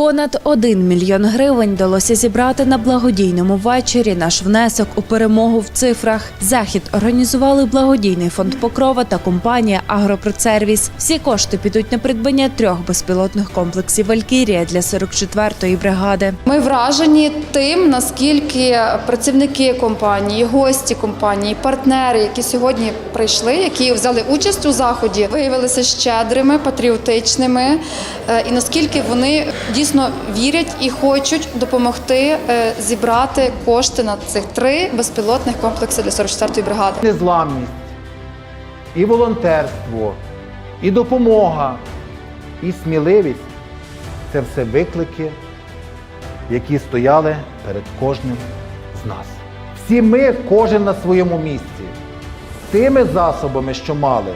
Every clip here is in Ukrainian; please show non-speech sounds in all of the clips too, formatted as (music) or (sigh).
Понад 1 мільйон гривень вдалося зібрати на благодійному вечорі. Наш внесок у перемогу в цифрах. Захід організували благодійний фонд Покрова та компанія Агропродсервіс. Всі кошти підуть на придбання трьох безпілотних комплексів Валькірія для 44-ї бригади. Ми вражені тим, наскільки працівники компанії, гості компанії, партнери, які сьогодні прийшли, які взяли участь у заході, виявилися щедрими, патріотичними, е, і наскільки вони дійсно вірять і хочуть допомогти е, зібрати кошти на цих три безпілотних комплекси для 44-ї бригади. незламність, і волонтерство, і допомога, і сміливість це все виклики, які стояли перед кожним з нас. Всі ми, кожен на своєму місці, тими засобами, що мали,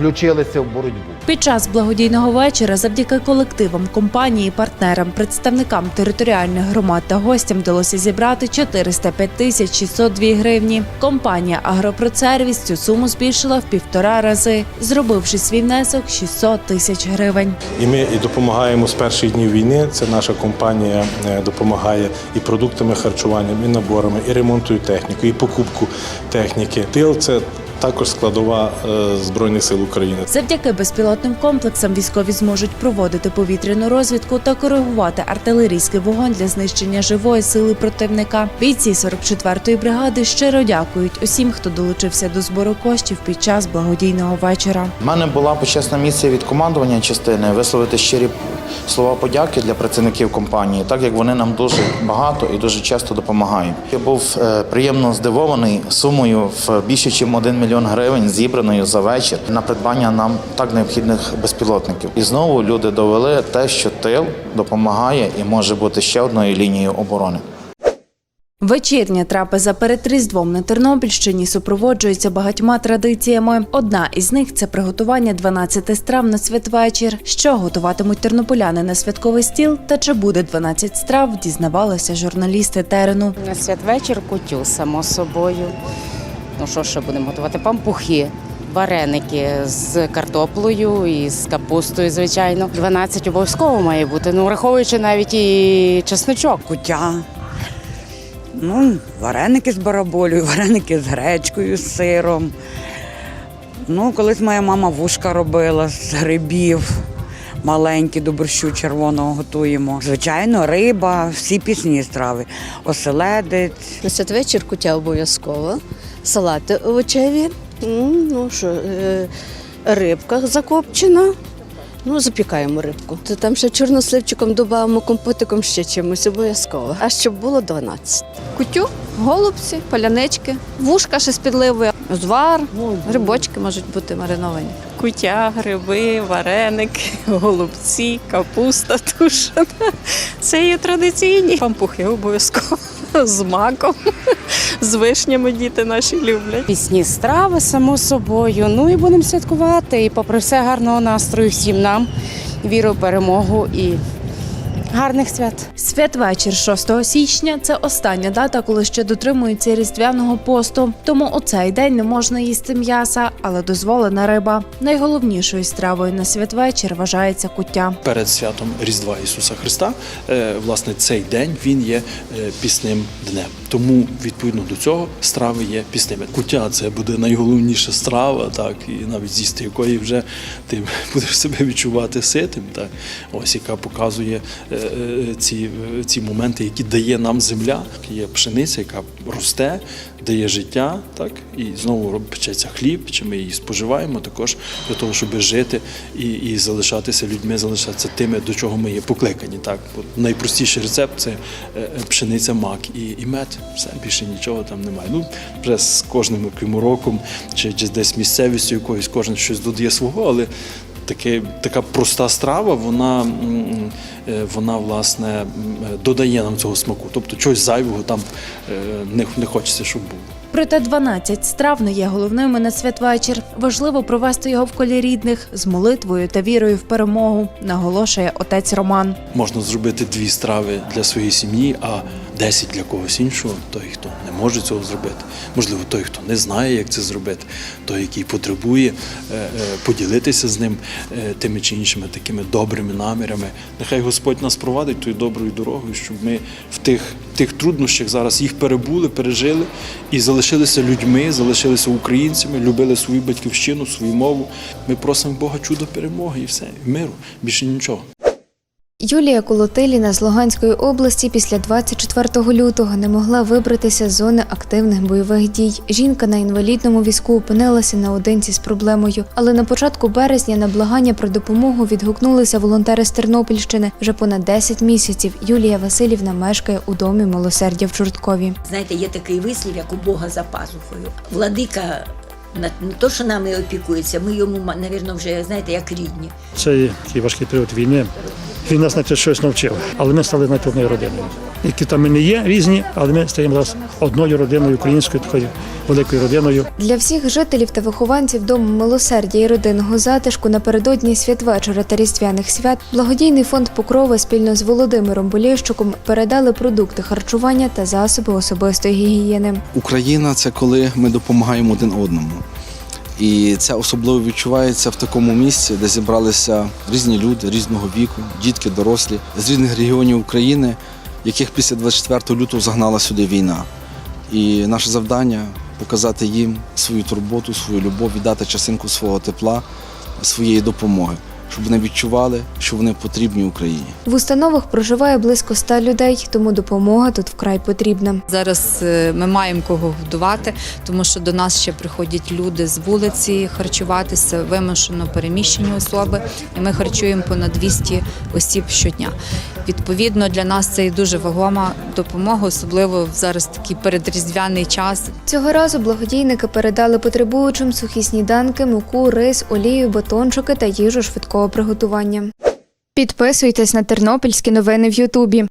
включилися в боротьбу. Під час благодійного вечора, завдяки колективам компанії, партнерам, представникам територіальних громад та гостям вдалося зібрати 405 тисяч 602 гривні. Компанія Агропродсервіс цю суму збільшила в півтора рази, зробивши свій внесок 600 тисяч гривень. І ми і допомагаємо з перших днів війни. Це наша компанія е, допомагає і продуктами харчування, і наборами, і ремонтою техніки, і покупку техніки. Тил це також складова е, Збройних сил України. Завдяки безпілотним комплексам військові зможуть проводити повітряну розвідку та коригувати артилерійський вогонь для знищення живої сили противника. Бійці 44-ї бригади щиро дякують усім, хто долучився до збору коштів під час благодійного вечора. У мене була почесна місія від командування частини висловити щирі слова подяки для працівників компанії, так як вони нам дуже багато і дуже часто допомагають. Я був е, приємно здивований сумою в більше ніж 1 мільйон гривень, зібраною за вечір на придбання нам так необхідних безпілотників. І знову люди довели те, що тил допомагає і може бути ще одною лінією оборони. Вечірня трапеза перед Різдвом на Тернопільщині супроводжується багатьма традиціями. Одна із них це приготування 12 страв на святвечір. Що готуватимуть тернополяни на святковий стіл та чи буде 12 страв, дізнавалися журналісти терену. На святвечір кутю, само собою. Ну що ще будемо готувати? Пампухи, вареники з картоплею і з капустою, звичайно. 12 обов'язково має бути, ну враховуючи навіть і чесночок. куття. Ну, вареники з бараболею, (laughs) вареники з гречкою, з сиром. Ну, колись моя мама вушка робила з грибів. Маленькі до борщу червоного готуємо. Звичайно, риба, всі пісні страви. Оселедець. На святвечір куття обов'язково, салати овочеві, ну що, е, рибка закопчена. Ну, запікаємо рибку. То там ще чорносливчиком додамо, компотиком ще чимось обов'язково. А щоб було 12. Кутю, голубці, палянички, вушка ще з підливою, звар, грибочки можуть бути мариновані. Кутя, гриби, вареники, голубці, капуста тушена. Це є традиційні пампухи обов'язково з маком, з вишнями діти наші люблять. Пісні страви, само собою. Ну і будемо святкувати. І попри все гарного настрою всім нам, віру в перемогу і гарних свят. Святвечір 6 січня це остання дата, коли ще дотримуються різдвяного посту. Тому у цей день не можна їсти м'яса, але дозволена риба. Найголовнішою стравою на святвечір вважається куття. перед святом Різдва Ісуса Христа, е, власне, цей день він є е, пісним днем. Тому відповідно до цього страви є пісними. Куття це буде найголовніша страва, так і навіть з'їсти якої вже ти (laughs) будеш себе відчувати ситим, так ось яка показує е, е, ці, ці моменти, які дає нам земля. Є пшениця, яка росте, дає життя, так і знову печеться хліб, чи ми її споживаємо також для того, щоб жити і, і залишатися людьми, залишатися тими, до чого ми є покликані. Так, Бо найпростіший рецепт це е, пшениця, мак і, і мед. Все більше нічого там немає. Ну вже з кожним яким роком, чи, чи десь місцевістю якоюсь, кожен щось додає свого, але. Таке, така проста страва, вона, е, вона власне додає нам цього смаку. Тобто чогось зайвого там е, не, не хочеться, щоб було. Проте 12 страв не є головними на святвечір. Важливо провести його в колі рідних з молитвою та вірою в перемогу, наголошує отець Роман. Можна зробити дві страви для своєї сім'ї, а 10 для когось іншого, той, хто не може цього зробити. Можливо, той, хто не знає, як це зробити, той, який потребує е, е, поділитися з ним е, тими чи іншими такими добрими намірами. Нехай Господь нас провадить тою доброю дорогою, щоб ми в тих, тих труднощах зараз їх перебули, пережили і залишилися людьми, залишилися українцями, любили свою батьківщину, свою мову. Ми просимо Бога чудо перемоги і все, миру, більше нічого. Юлія Колотиліна з Луганської області після 24 лютого не могла вибратися з зони активних бойових дій. Жінка на інвалідному візку опинилася наодинці з проблемою. Але на початку березня на благання про допомогу відгукнулися волонтери з Тернопільщини. Вже понад 10 місяців Юлія Васильівна мешкає у домі милосердя в Чорткові. Знаєте, є такий вислів, як у Бога за пазухою. Владика не то, що нами опікується, ми йому, навірно, вже знаєте, як рідні. Цей такий важкий період війни. Він нас знаєте, щось навчив. Але ми стали знаєте, одною родиною. Які там ми не є різні, але ми стаємо зараз одною родиною, українською такою великою родиною. Для всіх жителів та вихованців дому милосердя і родинного затишку напередодні святвечора та різдвяних свят благодійний фонд Покрова спільно з Володимиром Болєщуком передали продукти харчування та засоби особистої гігієни. Україна це коли ми допомагаємо один одному. І це особливо відчувається в такому місці, де зібралися різні люди різного віку, дітки, дорослі з різних регіонів України, яких після 24 лютого загнала сюди війна. І наше завдання показати їм свою турботу, свою любов, віддати частинку свого тепла, своєї допомоги, щоб вони відчували, що вони потрібні Україні. В установах проживає близько ста людей, тому допомога тут вкрай потрібна. Зараз е, ми маємо кого годувати, тому що до нас ще приходять люди з вулиці харчуватися, вимушено переміщені особи, і ми харчуємо понад 200 осіб щодня. Відповідно, для нас це і дуже вагома допомога, особливо в зараз такий передріздвяний час. Цього разу благодійники передали потребуючим сухі сніданки, муку, рис, олію, батончики та їжу швидкого приготування. Підписуйтесь на тернопільські новини в Ютубі.